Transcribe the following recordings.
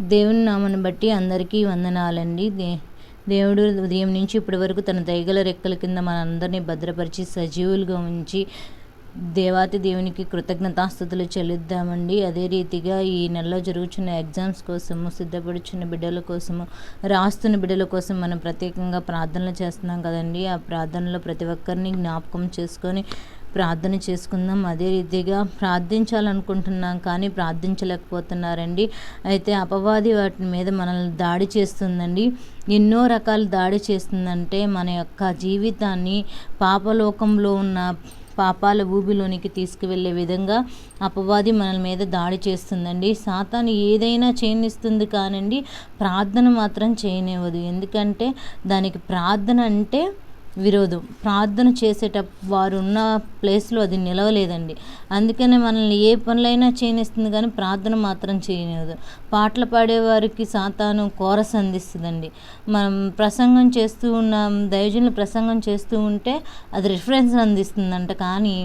దేవుని నామను బట్టి అందరికీ వందనాలండి. దే దేవుడు ఉదయం నుంచి ఇప్పటి వరకు తన దయగల రెక్కల కింద మనందరినీ భద్రపరిచి సజీవులుగా ఉంచి దేవాతి దేవునికి కృతజ్ఞతాస్థుతులు చెల్లిద్దామండి. అదే రీతిగా ఈ నెలలో జరుగుతున్న ఎగ్జామ్స్ కోసము సిద్ధపడుచున్న బిడ్డల కోసము రాస్తున్న బిడ్డల కోసం మనం ప్రత్యేకంగా ప్రార్థనలు చేస్తున్నాం కదండి. ఆ ప్రార్థనలో ప్రతి ఒక్కరిని జ్ఞాపకం చేసుకొని ప్రార్థన చేసుకుందాం. అదే రీతిగా ప్రార్థించాలనుకుంటున్నాం కానీ ప్రార్థించలేకపోతున్నారండి. అయితే అపవాది వాటి మీద మనల్ని దాడి చేస్తుందండి. ఎన్నో రకాల దాడి చేస్తుందంటే మన యొక్క జీవితాన్ని పాపలోకంలో ఉన్న పాపాల ఊబిలోనికి తీసుకువెళ్ళే విధంగా అపవాది మన మీద దాడి చేస్తుందండి. సాతాను ఏదైనా చేయనిస్తుంది కానండి ప్రార్థన మాత్రం చేయనివ్వదు. ఎందుకంటే దానికి ప్రార్థన అంటే విరోధం. ప్రార్థన చేసేటప్పుడు వారు ఉన్న ప్లేస్లో అది నిలవలేదండి. అందుకనే మనల్ని ఏ పనులైనా చేయనిస్తుంది కానీ ప్రార్థన మాత్రం చేయలేదు పాటలు పాడేవారికి సాతాను కోరస్ అందిస్తుందండి మనం ప్రసంగం చేస్తూ ఉన్న దైవజనులు ప్రసంగం చేస్తూ ఉంటే అది రిఫరెన్స్ అందిస్తుందంట. కానీ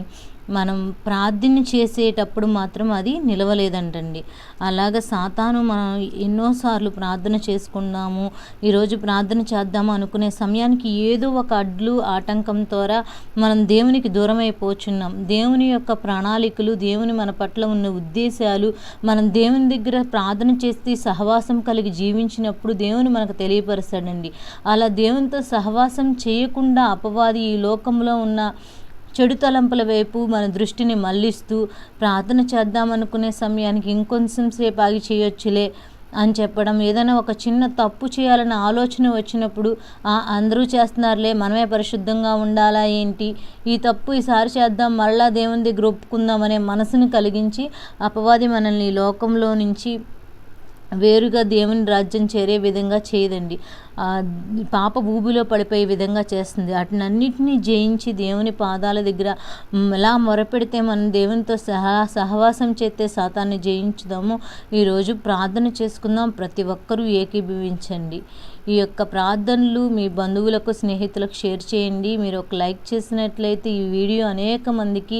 మనం ప్రార్థన చేసేటప్పుడు మాత్రం అది నిలవలేదంటండి. అలాగ సాతాను మనం ఎన్నోసార్లు ప్రార్థన చేసుకున్నాము ఈరోజు ప్రార్థన చేద్దాము అనుకునే సమయానికి ఏదో ఒక అడ్లు ఆటంకం ద్వారా మనం దేవునికి దూరం అయిపోచున్నాం దేవుని యొక్క ప్రణాళికలు దేవుని మన పట్ల ఉన్న ఉద్దేశాలు మనం దేవుని దగ్గర ప్రార్థన చేస్తే సహవాసం కలిగి జీవించినప్పుడు దేవుని మనకు తెలియపరుస్తాడండి. అలా దేవునితో సహవాసం చేయకుండా అపవాది ఈ లోకంలో ఉన్న చెడు తలంపుల వైపు మన దృష్టిని మళ్ళిస్తూ ప్రార్థన చేద్దామనుకునే సమయానికి ఇంకొంచెం సేపు ఆగి చేయొచ్చులే అని చెప్పడం ఏదైనా ఒక చిన్న తప్పు చేయాలన్న ఆలోచన వచ్చినప్పుడు అందరూ చేస్తున్నారులే మనమే పరిశుద్ధంగా ఉండాలా ఏంటి? ఈ తప్పు ఈసారి చేద్దాం మళ్ళా దేవుని దగ్గర ఒప్పుకుందాం అనే మనసును కలిగించి అపవాది మనల్ని లోకంలో నుంచి వేరుగా దేవుని రాజ్యం చేరే విధంగా చేయదండి. పాప భూమిలో పడిపోయే విధంగా చేస్తుంది. వాటినన్నింటినీ జయించి దేవుని పాదాల దగ్గర ఎలా మొరపెడితే మనం దేవునితో సహా సహవాసం చేస్తే సాతాన్ని జయించుదాము. ఈరోజు ప్రార్థన చేసుకుందాం. ప్రతి ఒక్కరూ ఏకీభవించండి. ఈ యొక్క ప్రార్థనలు మీ బంధువులకు స్నేహితులకు షేర్ చేయండి. మీరు ఒక లైక్ చేసినట్లయితే ఈ వీడియో అనేక మందికి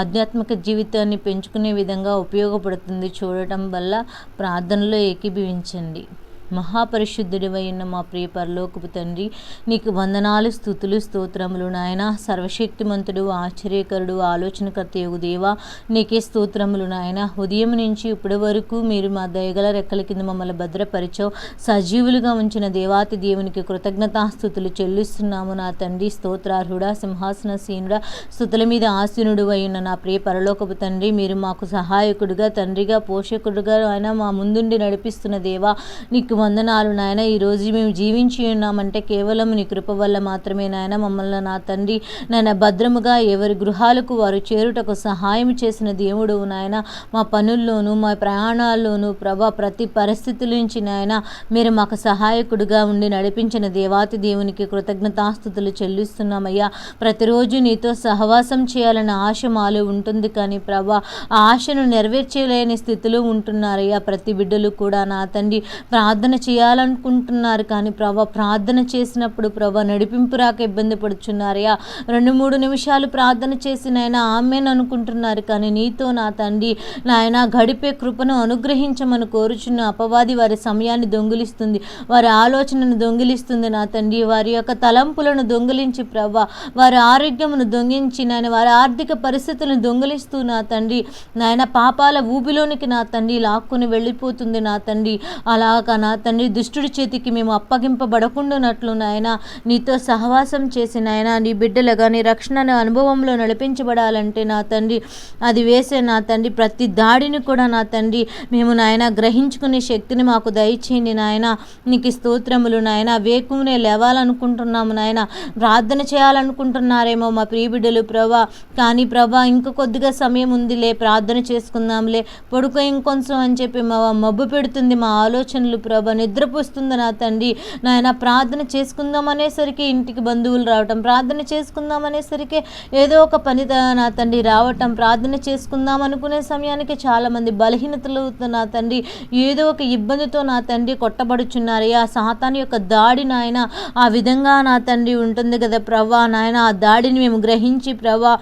ఆధ్యాత్మిక జీవితాన్ని పెంచుకునే విధంగా ఉపయోగపడుతుంది చూడటం వల్ల ప్రార్థనలో ఏకీభవించండి. మహాపరిశుద్ధుడివై ఉన్న మా ప్రియ పరలోకపు తండ్రి నీకు వందనాలు స్థుతులు స్తోత్రములు నాయన. సర్వశక్తిమంతుడు ఆశ్చర్యకరుడు ఆలోచనకర్త యోగు దేవా నీకే స్తోత్రములు నాయన. ఉదయం నుంచి ఇప్పటి వరకు మీరు మా దయగల రెక్కల కింద మమ్మల్ని భద్రపరిచావు. సజీవులుగా ఉంచిన దేవాతి దేవునికి కృతజ్ఞతాస్థుతులు చెల్లిస్తున్నాము నా తండ్రి. స్తోత్రార్హుడా సింహాసన సీనుడా స్థుతుల మీద ఆసీనుడు ఉన్న నా ప్రియ పరలోకపు తండ్రి మీరు మాకు సహాయకుడుగా తండ్రిగా పోషకుడుగా ఆయన మా ముందుండి నడిపిస్తున్న దేవా నీకు వందనాలు నాయన. ఈరోజు మేము జీవించి ఉన్నామంటే కేవలం నీ కృప వల్ల మాత్రమే నాయన. మమ్మల్ని నా తండ్రి నాయన భద్రముగా ఎవరి గృహాలకు వారు చేరుటకు సహాయం చేసిన దేవుడు నాయన. మా పనుల్లోనూ మా ప్రయాణాల్లోనూ ప్రభా ప్రతి పరిస్థితుల నుంచి నాయన మీరు మాకు సహాయకుడిగా ఉండి నడిపించిన దేవాతి దేవునికి కృతజ్ఞతాస్థుతులు చెల్లిస్తున్నామయ్యా. ప్రతిరోజు నీతో సహవాసం చేయాలన్న ఆశ మాలో ఉంటుంది కానీ ప్రభా ఆ ఆశను నెరవేర్చలేని స్థితిలో ఉంటున్నారయ్యా. ప్రతి బిడ్డలు కూడా నా తండ్రి ప్రార్థన ప్రార్థన చేయాలనుకుంటున్నారు కానీ ప్రభా ప్రార్థన చేసినప్పుడు ప్రభా నడిపింపు రాక ఇబ్బంది పడుచున్నారయ్యా రెండు మూడు నిమిషాలు ప్రార్థన చేసి నాయన ఆమెను అనుకుంటున్నారు కానీ నీతో నా తండ్రి నాయన గడిపే కృపను అనుగ్రహించమని కోరుచున్న అపవాది వారి సమయాన్ని దొంగిలిస్తుంది. వారి ఆలోచనను దొంగిలిస్తుంది నా తండ్రి. వారి యొక్క తలంపులను దొంగిలించి ప్రభా వారి ఆరోగ్యమును దొంగిలించి నాయన వారి ఆర్థిక పరిస్థితులను దొంగిలిస్తూ నా తండ్రి నాయన పాపాల ఊబిలోనికి నా తండ్రి లాక్కుని వెళ్ళిపోతుంది నా తండ్రి. అలాగా నా తండ్రి దుష్టుడి చేతికి మేము అప్పగింపబడకుండానట్లు నాయన. నీతో సహవాసం చేసి ఆయన నీ బిడ్డలుగా నీ రక్షణ అనుభవంలో నడిపించబడాలంటే నా తండ్రి అది వేసే నా తండ్రి ప్రతి దాడిని కూడా నా తండ్రి మేము నాయన గ్రహించుకునే శక్తిని మాకు దయచేయండి నాయన. నీకు స్తోత్రములు నాయన. వేకునే లేవాలనుకుంటున్నాము నాయన. ప్రార్థన చేయాలనుకుంటున్నారేమో మా ప్రియబిడ్డలు ప్రభా. కానీ ప్రభా ఇంక కొద్దిగా సమయం ఉందిలే ప్రార్థన చేసుకుందాంలే. పడుకో ఇంకొంచెం అని చెప్పి మా మబ్బు పెడుతుంది మా ఆలోచనలు ప్రభా. నిద్రపోస్తుంది నా తండ్రి. నాయన ప్రార్థన చేసుకుందాం అనేసరికి ఇంటికి బంధువులు రావటం ప్రార్థన చేసుకుందాం అనేసరికి ఏదో ఒక పని నా తండ్రి రావటం ప్రార్థన చేసుకుందాం అనుకునే సమయానికి చాలామంది బలహీనతలు నా తండ్రి ఏదో ఒక ఇబ్బందితో నా తండ్రి కొట్టబడుచున్నారు. ఆ సాతాని యొక్క దాడి నాయన ఆ విధంగా నా తండ్రి ఉంటుంది కదా ప్రభా. నాయన ఆ దాడిని మేము గ్రహించి ప్రభా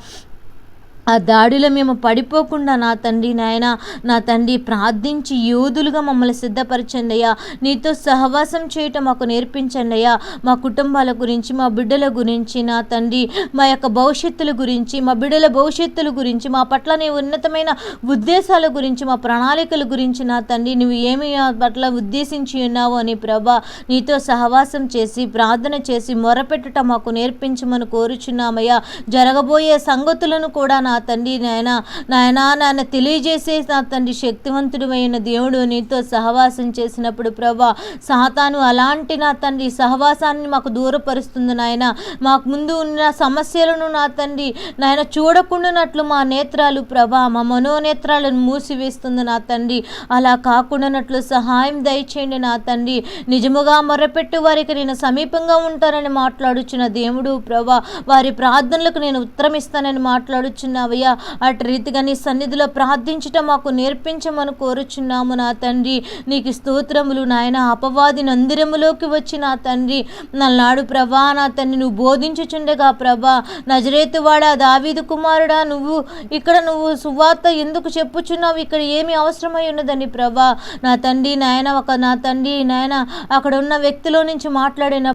ఆ దాడిలో మేము పడిపోకుండా నా తండ్రి నాయన నా తండ్రి ప్రార్థించి యోధులుగా మమ్మల్ని సిద్ధపరచండి అయ్యా నీతో సహవాసం చేయటం మాకు నేర్పించండి అయ్యా మా కుటుంబాల గురించి మా బిడ్డల గురించి నా తండ్రి మా యొక్క భవిష్యత్తుల గురించి మా బిడ్డల భవిష్యత్తుల గురించి మా పట్ల నీ ఉన్నతమైన ఉద్దేశాల గురించి మా ప్రణాళికల గురించి నా తండ్రి నువ్వు ఏమి పట్ల ఉద్దేశించి ఉన్నావు అని ప్రభా నీతో సహవాసం చేసి ప్రార్థన చేసి మొరపెట్టుట మాకు నేర్పించమని కోరుచున్నామయ్యా. జరగబోయే సంగతులను కూడా నా నా తండ్రి నాయన నాయన నాన్న తెలియజేసే నా తండ్రి శక్తివంతుడమైన అయిన దేవుడు నీతో సహవాసం చేసినప్పుడు ప్రభా సాతాను అలాంటి నా తండ్రి సహవాసాన్ని మాకు దూరపరుస్తుంది నాయన. మాకు ముందు ఉన్న సమస్యలను నా తండ్రి నాయన చూడకుండానట్లు మా నేత్రాలు ప్రభా మా మనోనేత్రాలను మూసివేస్తుంది నా తండ్రి. అలా కాకుండానట్లు సహాయం దయచేయండి నా తండ్రి. నిజముగా మొరపెట్టు వారికి నేను సమీపంగా ఉంటానని మాట్లాడుచున్న దేవుడు ప్రభా వారి ప్రార్థనలకు నేను ఉత్తరం ఇస్తానని ఉన్నావయ్యా. అటు రీతిగా నీ సన్నిధిలో ప్రార్థించటం మాకు నేర్పించమని కోరుచున్నాము నా తండ్రి. నీకు స్తోత్రములు నాయన. అపవాది నందిరములోకి వచ్చి నా తండ్రి. నల్లాడు ప్రభా నా తండ్రి నువ్వు బోధించుచుండగా ప్రభా. నజరేతువాడా దావీదు కుమారుడా నువ్వు ఇక్కడ నువ్వు సువార్త ఎందుకు చెప్పుచున్నావు? ఇక్కడ ఏమి అవసరమై ఉన్నదని ప్రభా. నా తండ్రి నాయన ఒక నా తండ్రి నాయన అక్కడ ఉన్న వ్యక్తిలో నుంచి మాట్లాడిన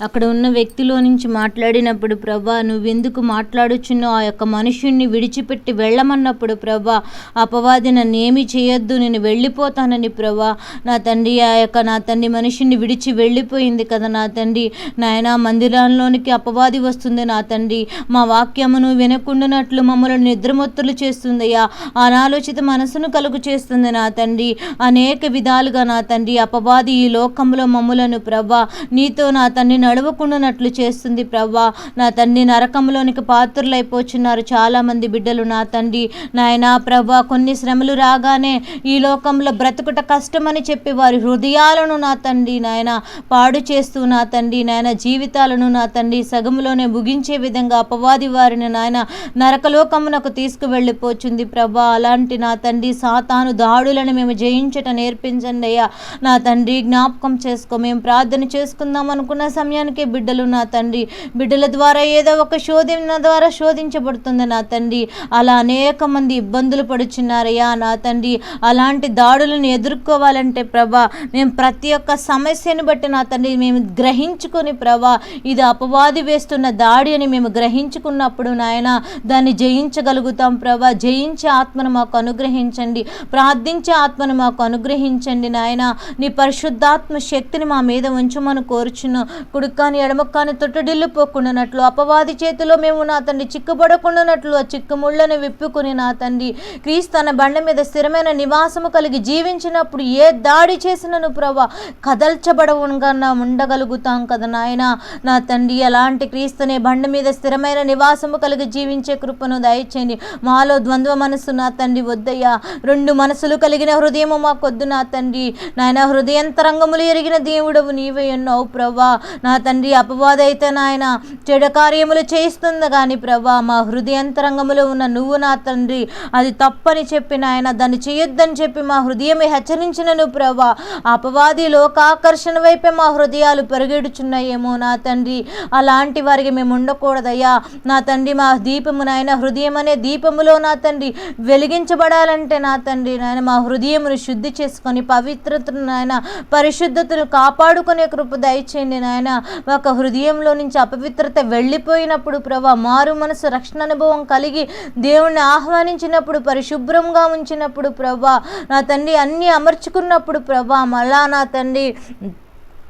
అక్కడ ఉన్న వ్యక్తిలో నుంచి మాట్లాడినప్పుడు ప్రభా నువ్వెందుకు మాట్లాడుచున్నావు? ఆ యొక్క మనుషుణ్ణి విడిచిపెట్టి వెళ్ళమన్నప్పుడు ప్రభా అపవాది నన్ను ఏమి చేయొద్దు నేను వెళ్ళిపోతానని ప్రభా. నా తండ్రి ఆ యొక్క నా తండ్రి మనిషిని విడిచి వెళ్ళిపోయింది కదా నా తండ్రి. నాయన మందిరంలోనికి అపవాది వస్తుంది నా తండ్రి. మా వాక్యమును వినకుండానట్లు మమ్మల్ని నిద్రమొత్తులు చేస్తుందయ్యా అనాలోచిత మనసును కలుగు చేస్తుంది నా తండ్రి. అనేక విధాలుగా నా తండ్రి అపవాది ఈ లోకంలో మమ్ములను ప్రభా నీతో నా తండ్రి నడవకుండానట్లు చేస్తుంది ప్రభా నా తండ్రి నరకంలోనికి పాత్రులైపోచున్నారు చాలామంది బిడ్డలు నా తండ్రి. నాయనా ప్రవ్వా కొన్ని శ్రమలు రాగానే ఈ లోకంలో బ్రతుకుట కష్టమని చెప్పి వారి హృదయాలను నా తండ్రి నాయన పాడు చేస్తూ నా తండ్రి నాయన జీవితాలను నా తండ్రి సగములోనే ముగించే విధంగా అపవాది వారిని నాయన నరకలోకమునకు తీసుకువెళ్ళిపోచుంది ప్రభా అలాంటి నా తండ్రి సాతాను దాడులను మేము జయించట నేర్పించండి అయ్యా. నా తండ్రి జ్ఞాపకం చేసుకో. మేము ప్రార్థన చేసుకుందాం అనుకున్న సమయం సమయానికి బిడ్డలు నా తండ్రి. బిడ్డల ద్వారా ఏదో ఒక శోధన ద్వారా శోధించబడుతుంది నా తండ్రి. అలా అనేక మంది ఇబ్బందులు పడుచున్నారయ్యా నా తండ్రి. అలాంటి దాడులను ఎదుర్కోవాలంటే ప్రభా మేము ప్రతి ఒక్క సమస్యను బట్టి నా తండ్రి మేము గ్రహించుకొని ప్రభా ఇది అపవాది వేస్తున్న దాడి అని మేము గ్రహించుకున్నప్పుడు నాయన దాన్ని జయించగలుగుతాం ప్రభా. జయించే ఆత్మను మాకు అనుగ్రహించండి. ప్రార్థించే ఆత్మను మాకు అనుగ్రహించండి నాయన. నీ పరిశుద్ధాత్మ శక్తిని మా మీద ఉంచమని కోరుచున్న కుడుక్కాని ఎడమక్కాని తొట్టడిల్లిపోకుండానట్లు అపవాది చేతిలో మేము నా తండ్రి చిక్కుబడకుండానట్లు ఆ చిక్కుముళ్ళను విప్పుకుని నా తండ్రి క్రీస్తు తన బండ మీద స్థిరమైన నివాసము కలిగి జీవించినప్పుడు ఏ దాడి చేసినను ప్రభా కదల్చబడవుగా ఉండగలుగుతాం కదా నాయన. నా తండ్రి అలాంటి క్రీస్తునే బండ మీద స్థిరమైన నివాసము కలిగి జీవించే కృపను దయచేయండి. మాలో ద్వంద్వ మనసు నా తండ్రి వద్దయ్యా. రెండు మనసులు కలిగిన హృదయము మాకొద్దు నా తండ్రి. నాయన హృదయంతరంగములు ఎరిగిన దేవుడవు నీవే ఉన్నావు ప్రభా నా తండ్రి అపవాదైతే నాయన చెడకార్యములు చేయిస్తుంది కానీ ప్రభా మా హృదయంతరంగములో ఉన్న నువ్వు నా తండ్రి. అది తప్పని చెప్పి నాయన దాన్ని చేయొద్దని చెప్పి మా హృదయమే హెచ్చరించినను ప్రభా అపవాది లోకాకర్షణ వైపే మా హృదయాలు పెరుగెడుచున్నాయేమో నా తండ్రి. అలాంటి వారికి మేము ఉండకూడదయ్యా. నా తండ్రి మా దీపము నాయన హృదయం అనే దీపములో నా తండ్రి వెలిగించబడాలంటే నా తండ్రి నాయన మా హృదయమును శుద్ధి చేసుకొని పవిత్రతను నాయన పరిశుద్ధతను కాపాడుకునే కృప దయచేయండి నాయన. ఒక హృదయంలో నుంచి అపవిత్రత వెళ్ళిపోయినప్పుడు ప్రభా మారు మనసు రక్షణ అనుభవం కలిగి దేవుణ్ణి ఆహ్వానించినప్పుడు పరిశుభ్రంగా ఉంచినప్పుడు ప్రభా నా తండ్రి అన్నీ అమర్చుకున్నప్పుడు ప్రభా మళ్ళా నా తండ్రి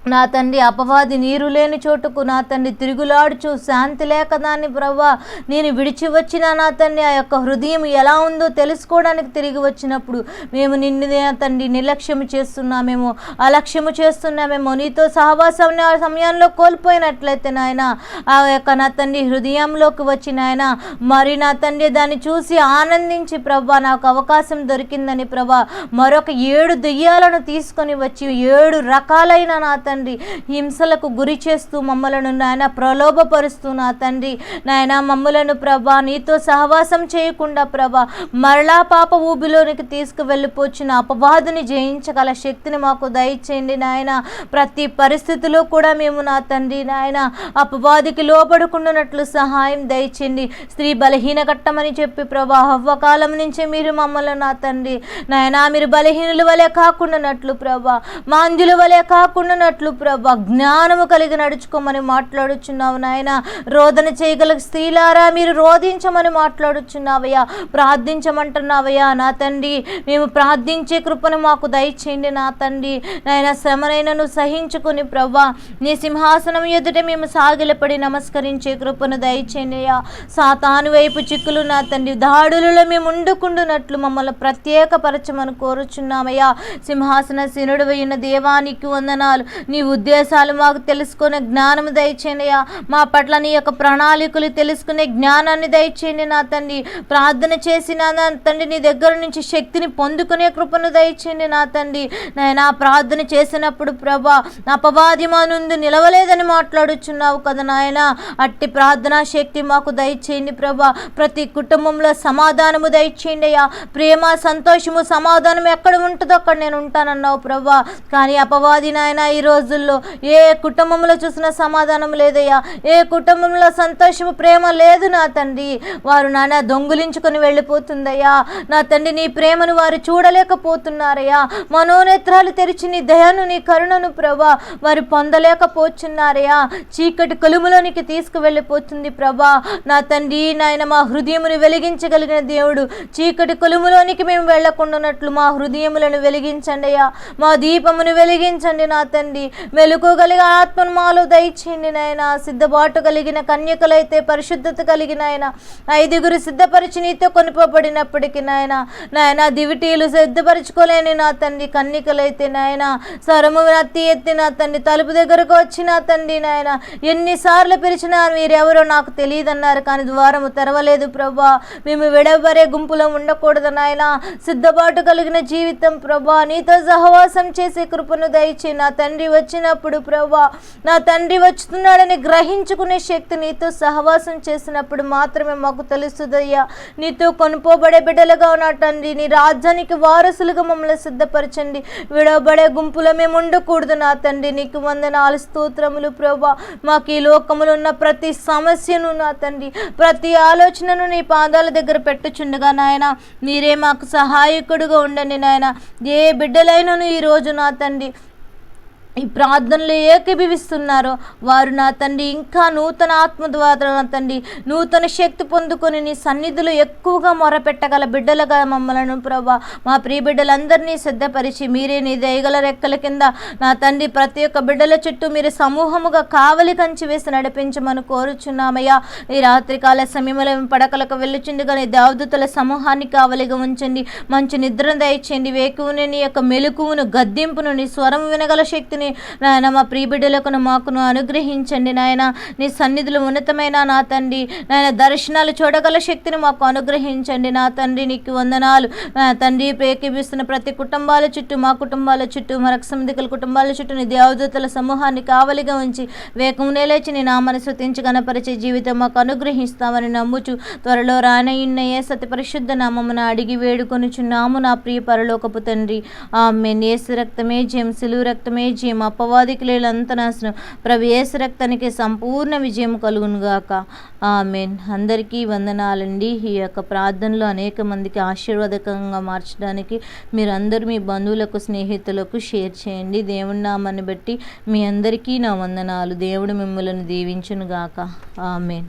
నా తండ్రి అపవాది నీరు లేని చోటుకు నా తండ్రి తిరుగులాడుచు శాంతి లేక దాన్ని ప్రవ్వా నేను విడిచి వచ్చిన నా తండ్రి ఆ యొక్క హృదయం ఎలా ఉందో తెలుసుకోవడానికి తిరిగి వచ్చినప్పుడు మేము నిన్ను తండ్రి నిర్లక్ష్యము చేస్తున్నామేమో అలక్ష్యము చేస్తున్నామేమో నీతో సహవాసం ఆ సమయంలో కోల్పోయినట్లయితే నాయన ఆ యొక్క నా తండ్రి హృదయంలోకి వచ్చి నాయన మరి నా తండ్రి దాన్ని చూసి ఆనందించి ప్రవ్వా నాకు అవకాశం దొరికిందని ప్రభా మరొక ఏడు దెయ్యాలను తీసుకొని వచ్చి ఏడు రకాలైన నా తండ్రి తండ్రి. హింసలకు గురి చేస్తూ మమ్మలను నాయన ప్రలోభపరుస్తూ నా తండ్రి. నాయన మమ్మలను ప్రభా నీతో సహవాసం చేయకుండా ప్రభా మరలా పాప ఊబిలోనికి తీసుకువెళ్ళిపోచిన అపవాదుని జయించగల శక్తిని మాకు దయచేయండి నాయన. ప్రతి పరిస్థితిలో కూడా మేము నా తండ్రి నాయన అపవాదికి లోబడుకుండానట్లు సహాయం దయచేయండి. స్త్రీ బలహీన కట్టమని చెప్పి ప్రభా హవ్వకాలం నుంచే మీరు మమ్మల్ని నా తండ్రి. నాయనా మీరు బలహీనుల వలె కాకుండానట్లు ప్రభా మాంద్యుల వలె కాకుండానట్లు ప్రభా జ్ఞానము కలిగి నడుచుకోమని మాట్లాడుచున్నావు నాయన. రోదన చేయగల స్త్రీలారా మీరు రోధించమని మాట్లాడుచున్నావయ్యా. ప్రార్థించమంటున్నావయ్యా నా తండ్రి. మేము ప్రార్థించే కృపను మాకు దయచేయండి నా తండ్రి. నాయన శ్రమనైనను సహించుకుని ప్రభా నీ సింహాసనం ఎదుట మేము సాగిలపడి నమస్కరించే కృపను దయచేయండి అయ్యా. సాతాను వైపు చిక్కులు నా తండ్రి. దాడులలో మేము ఉండుకుండునట్లు మమ్మల్ని ప్రత్యేకపరచమని కోరుచున్నామయ్యా. సింహాసన శనుడు అయిన దేవానికి వందనాలు. నీ ఉద్దేశాలు మాకు తెలుసుకునే జ్ఞానం దయచేయండియా మా పట్ల నీ యొక్క ప్రణాళికలు తెలుసుకునే జ్ఞానాన్ని దయచేయండి నా తండ్రి. ప్రార్థన చేసిన నా తండ్రి నీ దగ్గర నుంచి శక్తిని పొందుకునే కృపను దయచేయండి నా తండ్రి. నేను ప్రార్థన చేసినప్పుడు ప్రభా అపవాది మా నుండి నిలవలేదని మాట్లాడుచున్నావు కదా నాయన. అట్టి ప్రార్థనా శక్తి మాకు దయచేయండి ప్రభా. ప్రతి కుటుంబంలో సమాధానము దయచేయండి అయ్యా. ప్రేమ సంతోషము సమాధానం ఎక్కడ ఉంటుందో అక్కడ నేను ఉంటానన్నావు ప్రభా. కానీ అపవాది నాయన ఈరోజు రోజుల్లో ఏ కుటుంబంలో చూసినా సమాధానం లేదయ్యా. ఏ కుటుంబంలో సంతోషము ప్రేమ లేదు నా తండ్రి. వారు నాన్న దొంగులించుకొని వెళ్ళిపోతుందయ్యా. నా తండ్రి నీ ప్రేమను వారు చూడలేకపోతున్నారయ్యా. మనోనేత్రాలు తెరిచి నీ దయను నీ కరుణను ప్రభా వారు పొందలేకపోతున్నారయ్యా. చీకటి కొలుములోనికి తీసుకువెళ్ళిపోతుంది ప్రభా. నా తండ్రి నాయన మా హృదయమును వెలిగించగలిగిన దేవుడు. చీకటి కొలుములోనికి మేము వెళ్ళకుండానట్లు మా హృదయములను వెలిగించండి అయ్యా. మా దీపమును వెలిగించండి నా తండ్రి. మెలకు ఆత్మను మాలో దయచేయండి నాయన. సిద్ధబాటు కలిగిన కన్యకలైతే పరిశుద్ధత కలిగిన ఆయన. ఐదుగురు సిద్ధపరిచి నీతో కొనుపబడినప్పటికీ నాయన నాయన దివిటీలు సిద్ధపరచుకోలేని నా తండ్రి కన్యకలైతే నాయన స్వరము ఎత్తి ఎత్తి నా తండ్రి తలుపు దగ్గరకు వచ్చిన తండ్రి నాయన. ఎన్నిసార్లు పిలిచినా మీరెవరో నాకు తెలియదన్నారు కానీ ద్వారము తెరవలేదు ప్రభా. మేము విడవరే గుంపులో ఉండకూడదు నాయన. సిద్ధబాటు కలిగిన జీవితం ప్రభా. నీతో సహవాసం చేసే కృపను దయచి నా తండ్రి వచ్చినప్పుడు ప్రభా నా తండ్రి వచ్చుతున్నాడని గ్రహించుకునే శక్తి నీతో సహవాసం చేసినప్పుడు మాత్రమే మాకు తెలుస్తుందయ్యా నీతో కొనుపోబడే బిడ్డలుగా ఉన్న తండ్రి నీ రాజ్యానికి వారసులుగా మమ్మల్ని సిద్ధపరచండి. విడవబడే గుంపులో మేము ఉండకూడదు నా తండ్రి నీకు వందనాలు స్తోత్రములు ప్రభా మాకు ఈ లోకములు ఉన్న ప్రతి సమస్యను నా తండ్రి ప్రతి ఆలోచనను నీ పాదాల దగ్గర పెట్టుచుండగా నాయన. మీరే మాకు సహాయకుడుగా ఉండండి నాయన. ఏ బిడ్డలైనను ఈరోజు నా తండ్రి ఈ ప్రార్థనలు ఏకీభవిస్తున్నారో. వారు నా తండ్రి ఇంకా నూతన ఆత్మ ద్వారా తండ్రి నూతన శక్తి పొందుకొని నీ సన్నిధులు ఎక్కువగా మొరపెట్టగల బిడ్డలుగా మమ్మలను ప్రభా మా ప్రియ బిడ్డలందరినీ సిద్ధపరిచి మీరే నీ దయగల రెక్కల కింద నా తండ్రి ప్రతి ఒక్క బిడ్డల చుట్టూ మీరు సమూహముగా కావలి కంచి వేసి నడిపించమని కోరుచున్నామయ్యా. ఈ రాత్రికాల సమయంలో పడకలకు వెళ్ళుచుండగా కానీ దేవదూతల సమూహాన్ని కావలిగా ఉంచండి. మంచి నిద్రను దయచేయండి. వేకువుని నీ యొక్క మెలుకువును గద్దింపును నీ స్వరం వినగల శక్తిని నాయన మా ప్రియబిడ్డలకు మాకును అనుగ్రహించండి నాయన. నీ సన్నిధులు ఉన్నతమైన నా తండ్రి నాయన దర్శనాలు చూడగల శక్తిని మాకు అనుగ్రహించండి నా తండ్రి. నీకు వందనాలు. నా తండ్రి ప్రేకేపిస్తున్న ప్రతి కుటుంబాల చుట్టూ మా కుటుంబాల చుట్టూ మరొక సంధికల కుటుంబాల చుట్టూ నీ దేవదూతల సమూహాన్ని కావలిగా ఉంచి వేగంనే లేచి నీ నామని శృతించి గణపరిచే జీవితం మాకు అనుగ్రహిస్తామని నమ్ముచు త్వరలో రానయ్యున్న ఏ సతి పరిశుద్ధ నామమున అడిగి వేడుకొనుచున్నాము నా ప్రియ పరలోకపు తండ్రి. ఆమె నేసు రక్తమే జయం సిలువు రక్తమే జయం అపవాదికి లేలంత నాశనం. ప్రభు ఏసు రక్తానికి సంపూర్ణ విజయం కలుగునుగాక. ఆమెన్. అందరికీ వందనాలండి. ఈ యొక్క ప్రార్థనలో అనేక మందికి ఆశీర్వాదకంగా మార్చడానికి మీరందరూ మీ బంధువులకు స్నేహితులకు షేర్ చేయండి. దేవుడి నామాన్ని బట్టి మీ అందరికీ నా వందనాలు. దేవుడు మిమ్మల్ని దీవించునుగాక. ఆమెన్.